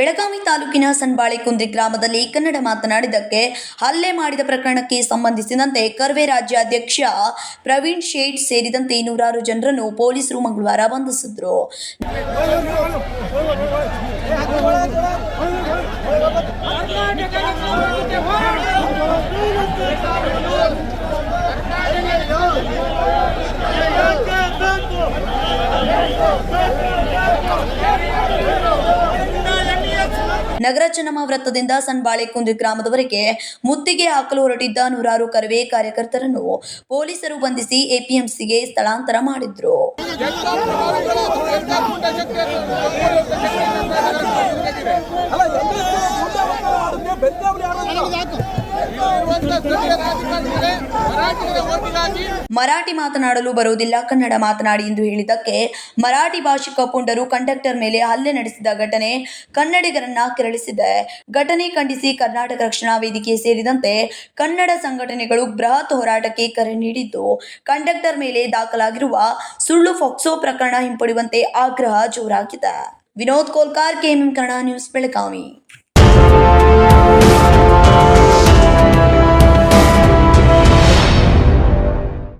ಬೆಳಗಾವಿ ತಾಲೂಕಿನ ಸನ್ಬಾಳೆಕುಂದ್ರಿ ಗ್ರಾಮದಲ್ಲಿ ಕನ್ನಡ ಮಾತನಾಡಿದಕ್ಕೆ ಹಲ್ಲೆ ಮಾಡಿದ ಪ್ರಕರಣಕ್ಕೆ ಸಂಬಂಧಿಸಿದಂತೆ ಕರ್ವೆ ರಾಜ್ಯಾಧ್ಯಕ್ಷ ಪ್ರವೀಣ್ ಶೇಟ್ ಸೇರಿದಂತೆ ನೂರಾರು ಜನರನ್ನು ಪೊಲೀಸರು ಮಂಗಳವಾರ ಬಂಧಿಸಿದ್ರು. ನಗರ ಚನ್ನಮ್ಮ ವೃತ್ತದಿಂದ ಸಣ್ಬಾಳೆಕುಂದಿ ಗ್ರಾಮದವರೆಗೆ ಮುತ್ತಿಗೆ ಹಾಕಲು ಹೊರಟಿದ್ದ ನೂರಾರು ಕರವೇ ಕಾರ್ಯಕರ್ತರನ್ನು ಪೊಲೀಸರು ಬಂಧಿಸಿ ಎಪಿಎಂಸಿಗೆ ಸ್ಥಳಾಂತರ ಮಾಡಿದ್ರು. ಮರಾಠಿ ಮಾತನಾಡಲು ಬರುವುದಿಲ್ಲ, ಕನ್ನಡ ಮಾತನಾಡಿ ಎಂದು ಹೇಳಿದ್ದಕ್ಕೆ ಮರಾಠಿ ಭಾಷಿಕ ಪುಂಡರು ಕಂಡಕ್ಟರ್ ಮೇಲೆ ಹಲ್ಲೆ ನಡೆಸಿದ ಘಟನೆ ಕನ್ನಡಿಗರನ್ನ ಕೆರಳಿಸಿದೆ. ಘಟನೆ ಖಂಡಿಸಿ ಕರ್ನಾಟಕ ರಕ್ಷಣಾ ವೇದಿಕೆ ಸೇರಿದಂತೆ ಕನ್ನಡ ಸಂಘಟನೆಗಳು ಬೃಹತ್ ಹೋರಾಟಕ್ಕೆ ಕರೆ ನೀಡಿದ್ದು, ಕಂಡಕ್ಟರ್ ಮೇಲೆ ದಾಖಲಾಗಿರುವ ಸುಳ್ಳು ಫೋಕ್ಸೋ ಪ್ರಕರಣ ಹಿಂಪಡೆಯುವಂತೆ ಆಗ್ರಹ ಜೋರಾಗಿದೆ. Vinod Kolkar, KMM Kannada news, Belagavi.